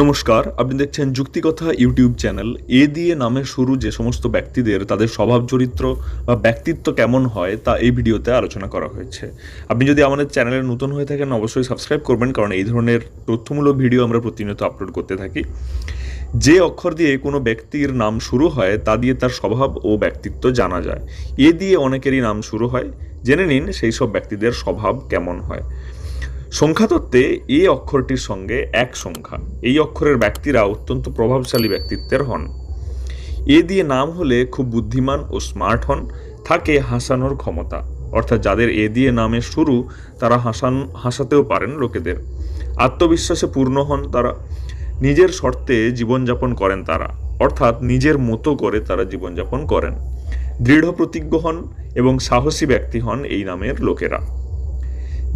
নমস্কার, আপনি দেখছেন যুক্তিকথা ইউটিউব চ্যানেল। এ দিয়ে নামে শুরু যে সমস্ত ব্যক্তিদের, তাদের স্বভাব চরিত্র বা ব্যক্তিত্ব কেমন হয়, তা এই ভিডিওতে আলোচনা করা হয়েছে। আপনি যদি আমাদের চ্যানেলে নতুন হয়ে থাকেন, অবশ্যই সাবস্ক্রাইব করবেন, কারণ এই ধরনের তথ্যমূলক ভিডিও আমরা প্রতিনিয়ত আপলোড করতে থাকি। যে অক্ষর দিয়ে কোনো ব্যক্তির নাম শুরু হয়, তা দিয়ে তার স্বভাব ও ব্যক্তিত্ব জানা যায়। এ দিয়ে অনেকেরই নাম শুরু হয়। জেনে নিন সেই সব ব্যক্তিদের স্বভাব কেমন হয়। সংখ্যাতত্ত্বে এ অক্ষরটির সঙ্গে এক সংখ্যা। এই অক্ষরের ব্যক্তিরা অত্যন্ত প্রভাবশালী ব্যক্তিত্বের হন। এ দিয়ে নাম হলে খুব বুদ্ধিমান ও স্মার্ট হন। থাকে হাসানোর ক্ষমতা। অর্থাৎ যাদের এ দিয়ে নামের শুরু, তারা হাসান, হাসাতেও পারেন লোকেদের। আত্মবিশ্বাসে পূর্ণ হন তারা। নিজের শর্তে জীবনযাপন করেন তারা। অর্থাৎ নিজের মতো করে তারা জীবনযাপন করেন। দৃঢ় প্রতিজ্ঞ হন এবং সাহসী ব্যক্তি হন এই নামের লোকেরা।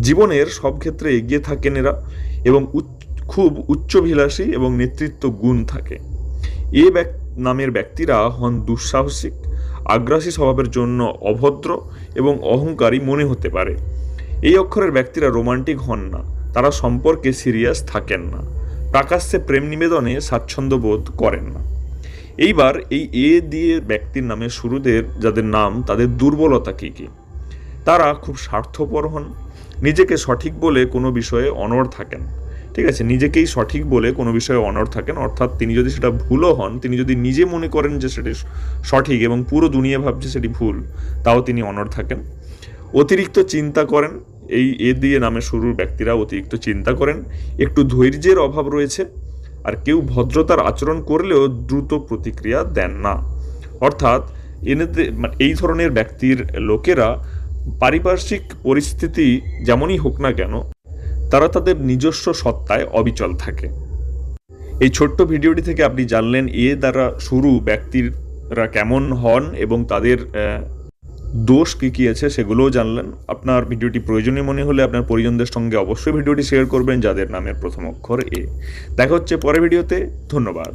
জীবনের সব ক্ষেত্রে এগিয়ে থাকেন এরা এবং খুব উচ্চভিলাষী এবং নেতৃত্ব গুণ থাকে। এ নামের ব্যক্তিরা হন দুঃসাহসিক, আগ্রাসী স্বভাবের জন্য অভদ্র এবং অহংকারী মনে হতে পারে। এই অক্ষরের ব্যক্তিরা রোমান্টিক হন না, তারা সম্পর্কে সিরিয়াস থাকেন না প্রাকাশ্যে প্রেম নিবেদনে স্বাচ্ছন্দ্য বোধ করেন না। এইবার এই এ দিয়ে ব্যক্তির নামে শুরুদের, যাদের নাম, তাদের দুর্বলতা কী কী? তারা খুব স্বার্থপর হন নিজেকে সঠিক বলে কোনো বিষয়ে অনড় থাকেন। ঠিক আছে? নিজেকেই সঠিক বলে কোনো বিষয়ে অনড় থাকেন। অর্থাৎ তিনি যদি সেটা ভুলও হন, তিনি যদি নিজে মনে করেন যে সেটি সঠিক এবং পুরো দুনিয়া ভাবছে সেটি ভুল, তাও তিনি অনড় থাকেন। অতিরিক্ত চিন্তা করেন, এই এ দিয়ে নামে শুরুর ব্যক্তিরা অতিরিক্ত চিন্তা করেন। একটু ধৈর্যের অভাব রয়েছে, আর কেউ ভদ্রতার আচরণ করলেও দ্রুত প্রতিক্রিয়া দেন না। অর্থাৎ এনেতে মানে এই ধরনের ব্যক্তির লোকেরা পারিপার্শ্বিক পরিস্থিতি যেমনই হোক না কেন, তারা তাদের নিজস্ব সত্তায় অবিচল থাকে। এই ছোট্ট ভিডিওটি থেকে আপনি জানলেন এ দ্বারা শুরু ব্যক্তিরা কেমন হন এবং তাদের দোষ কী কী আছে সেগুলোও জানলেন। আপনার ভিডিওটি প্রয়োজনীয় মনে হলে আপনার পরিজনদের সঙ্গে অবশ্যই ভিডিওটি শেয়ার করবেন, যাদের নামের প্রথম অক্ষর এ। দেখা হচ্ছে পরের ভিডিওতে। ধন্যবাদ।